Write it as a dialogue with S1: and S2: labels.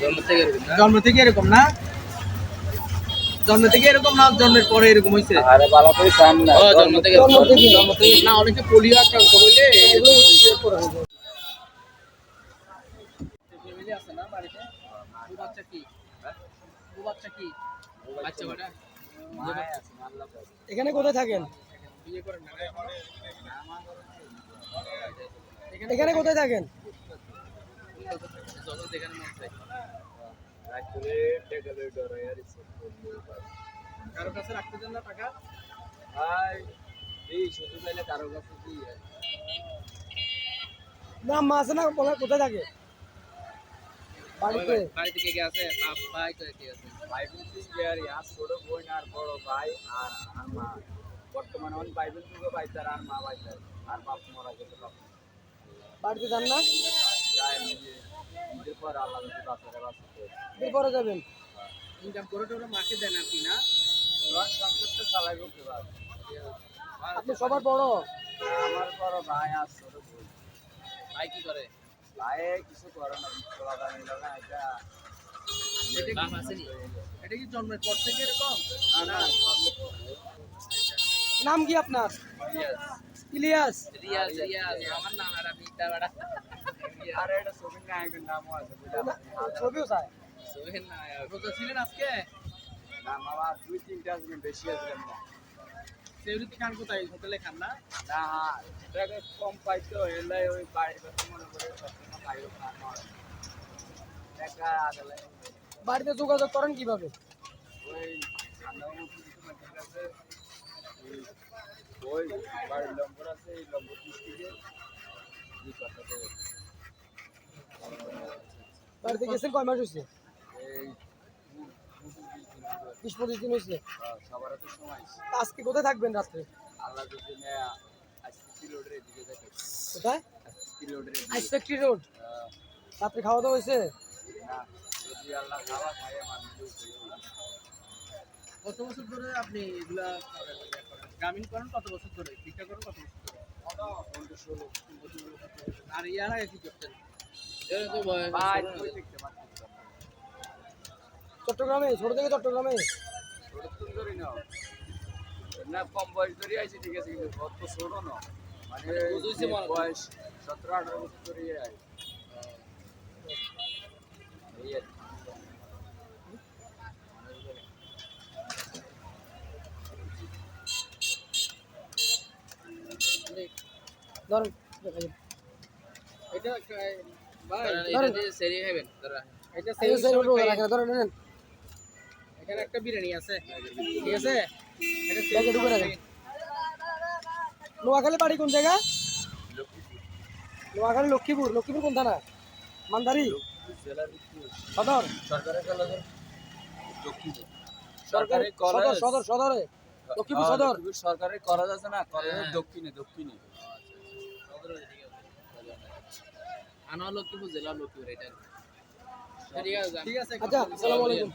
S1: জন্ম থেকে এরকম না?
S2: জন্ম থেকে এরকম না? জন্মের পরে এরকম হয়েছে
S3: আরে ভালো করে না
S1: জন্ম থেকে
S2: জন্ম থেকে না। অনেকে পোলিও আক্রান্ত হইলে ফ্যামিলি আছে না বাড়িতে? দু বাচ্চা কি? দু বাচ্চা কি?
S1: বাচ্চা কটা
S3: মায় আছে আল্লাহ পাক।
S2: এখানে কোথায় থাকেন?
S1: বিয়ে করেন না।
S2: এখানে কোথায় থাকেন?
S1: যখন যেখানে মন
S3: আর।
S2: কারও কাছে রাখতে দেন না টাকা?
S3: ভাই এই কারও কাছে কি
S2: না মা না বলে কোথায় থাকে? বাড়িতে।
S1: বাড়িতে কে কে আছে? বাপ ভাই কে আছে?
S3: ভাই বোন তিন আর আর ছোট বোন আর বড় ভাই আর আর মা বর্তমানে অনেক ভাই বোন দুটো ভাই তার আর মা ভাই তার। আর বাপ মারা গেছে বাপ।
S2: বাড়িতে যান না? এরপরে যাবেন।
S1: ইনকাম করে টোরে মাকে দেন না?
S3: চালাইব
S2: আপনি সবার বড়।
S3: আমার বড় ভাই আর ছোট
S1: ভাই কি করে?
S3: ভাই কিছু করে না এটা
S1: কি জন্মের পর থেকে এরকম?
S3: না না
S2: নাম কি আপনার? ইলিয়াস।
S1: রিয়াজ রিয়াজ আমার নাম আর আমি ইটা বাড়া।
S3: আর এটা ছবির নায়কের নামও আছে
S2: ছবিও চায়
S1: সোহেল না রোজা ছিলেন আজকে?
S3: না মামা দুই তিনটা আসবে বেশি আসবেন না।
S1: সেউরিতে খান কোথায়? হোটেলে খান না?
S3: না টাকা কম পাইতো এলাই ওই বাড়ির কথা মনে করে সবসময় বাইরে খাওয়া হয়। টাকা আগলে
S2: বাড়িতে যোগাযোগ করেন কীভাবে?
S3: ওই ঠান্ডা কিছু কাছে ওই- ওই বাড়ির লম্বর আছে এই লম্বর ডিস্ট্রিক্টে এই
S2: বাড়িতে গেছেন কয় মাস হয়েছে
S3: বিশ।
S2: পঁচিশ দিন হয়েছে
S3: সবার সময়
S2: আজকে কোথায় থাকবেন রাত্রে? কোথায়?
S3: আজকে কিলোটার
S2: আইস ফ্যাক্টরি রোড? রাত্রে খাওয়া দাওয়া হয়েছে
S3: না যদি আল্লাহ খাওয়া খায় মানুষ
S1: কত বছর ধরে আপনি এগুলা ইয়ে করেন? গ্রামীণ করেন কত বছর ধরে? ভিক্ষা করেন কত বছর ধরে? আর ইয়ার আগে কি করতেন?
S2: চট্টগ্রামে ছোট থেকে চট্টগ্রামে।
S3: না কম বয়স ধরে আইছি ঠিক আছে কিন্তু কত ছোট না। মানে
S1: বুঝেছি
S3: বয়স সতেরো আঠারো বছর ধরে আই। এই আর কি।
S1: এটা এখানে একটা বিরিয়ানি আছে। ঠিক আছে।
S2: নোয়াখালী বাড়ি কোন জায়গা? নোয়াখালী লক্ষ্মীপুর। লক্ষ্মীপুর কোন থানা? মান্দারি? সদর? সরকারি সদর
S3: কলেজ
S2: সদর সদরে লক্ষ্মীপুর সদর?
S3: সরকারের সরকারি কলেজ আছে না? কলেজের
S1: হ্যাঁ।
S3: দক্ষিণে দক্ষিণে।
S1: আনোয়ার লক্ষ্মীপুর জেলা লক্ষ্মীপুর এটা ঠিক আছে।
S2: আচ্ছা আসসালামু আলাইকুম